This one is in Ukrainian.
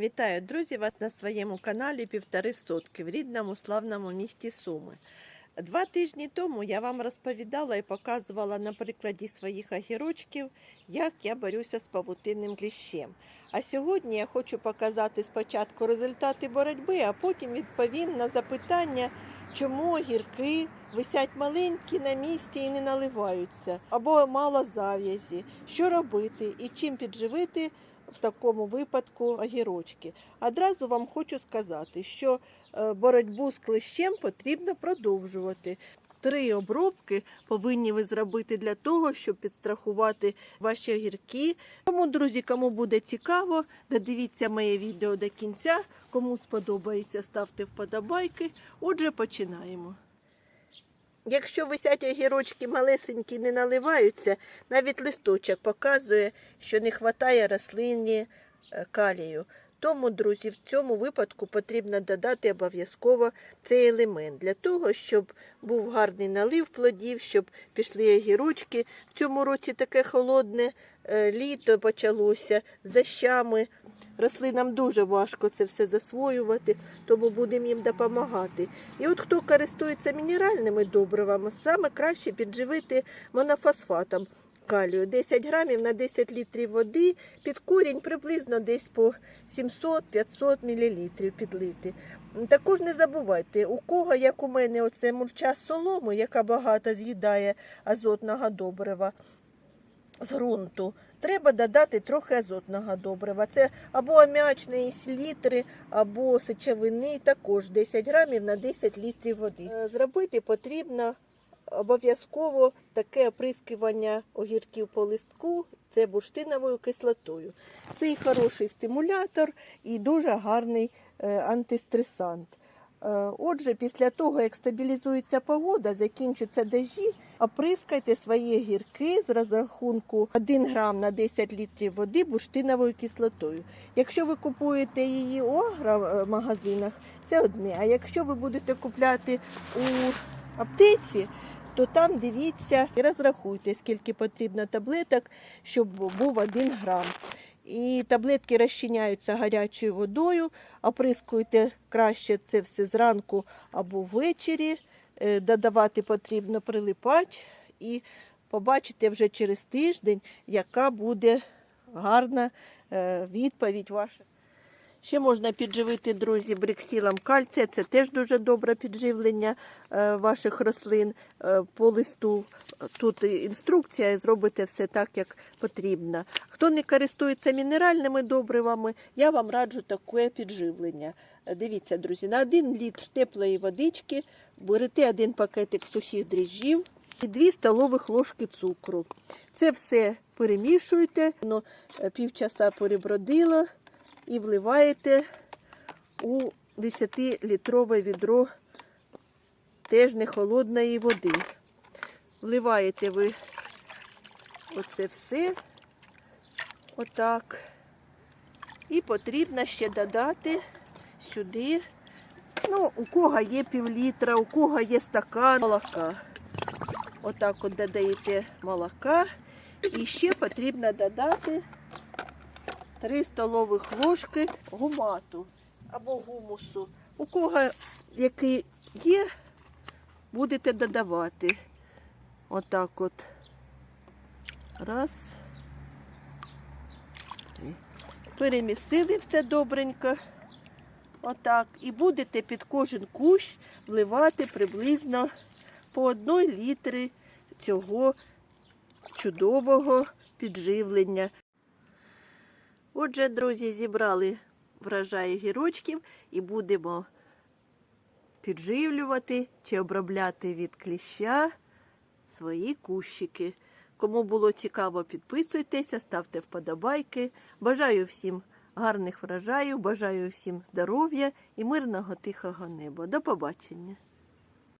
Вітаю, друзі, вас на своєму каналі Півтори сотки в рідному славному місті Суми. Два тижні тому я вам розповідала і показувала на прикладі своїх огірочків, як я борюся з павутинним кліщем. А сьогодні я хочу показати спочатку результати боротьби, а потім відповім на запитання, чому огірки висять маленькі на місці і не наливаються, або мало зав'язі, що робити і чим підживити в такому випадку огірочки. Одразу вам хочу сказати, що е, боротьбу з клещем потрібно продовжувати. Три обробки повинні ви зробити для того, щоб підстрахувати ваші огірки. Тому, друзі, кому буде цікаво, додивіться моє відео до кінця. Кому сподобається, ставте вподобайки. Отже, починаємо. Якщо висять огірочки малесенькі не наливаються, навіть листочок показує, що не вистачає рослині е, калію. Тому, друзі, в цьому випадку потрібно додати обов'язково цей елемент для того, щоб був гарний налив плодів, щоб пішли огірочки. В цьому році таке холодне літо почалося з дощами. Рослинам дуже важко це все засвоювати, тому будемо їм допомагати. І от хто користується мінеральними добривами, саме краще підживити монофосфатом калію. 10 грамів на 10 літрів води, під корінь приблизно десь по 700-500 мл підлити. Також не забувайте, у кого, як у мене, оце мульча з соломи, яка багато з'їдає азотного добрива з ґрунту, треба додати трохи азотного добрива. Це або аміачної селітри, або сечовини, також 10 грамів на 10 літрів води. Е, Зробити потрібно обов'язково таке оприскування огірків по листку. Це бурштиновою кислотою. Це і хороший стимулятор, і дуже гарний е, антистресант. Е, Отже, після того, як стабілізується погода, закінчаться дощі, оприскайте свої гірки з розрахунку 1 грам на 10 літрів води бурштиновою кислотою. Якщо ви купуєте її у агромагазинах, це одне. А якщо ви будете купляти у аптеці, то там дивіться і розрахуйте, скільки потрібно таблеток, щоб був 1 грам. І таблетки розчиняються гарячою водою, оприскуйте краще це все зранку або ввечері. Е, Додавати потрібно прилипач і побачите вже через тиждень, яка буде гарна е, відповідь ваша. Ще можна підживити, друзі, бриксілом кальція. Це теж дуже добре підживлення е, ваших рослин е, по листу. Тут інструкція, зробите все так, як потрібно. Хто не користується мінеральними добривами, я вам раджу таке підживлення. Дивіться, друзі, на 1 літр теплої водички берете один пакетик сухих дріжджів і 2 столових ложки цукру. Це все перемішуєте, воно е, півчаса перебродило і вливаєте у 10-літрове відро теж не холодної води. Вливаєте ви оце все, отак. І потрібно ще додати сюди, ну, у кого є півлітра, у кого є стакан молока. Отак от додаєте молока. І ще потрібно додати 3 столових ложки гумату або гумусу. У кого який є, будете додавати. Отак от. Раз. Перемісили все добренько. Отак. І будете під кожен кущ вливати приблизно по одній літри цього чудового підживлення. Отже, друзі, зібрали врожай гірочків і будемо підживлювати чи обробляти від кліща свої кущики. Кому було цікаво, підписуйтеся, ставте вподобайки. Бажаю всім гарних врожаїв, бажаю всім здоров'я і мирного тихого неба. До побачення!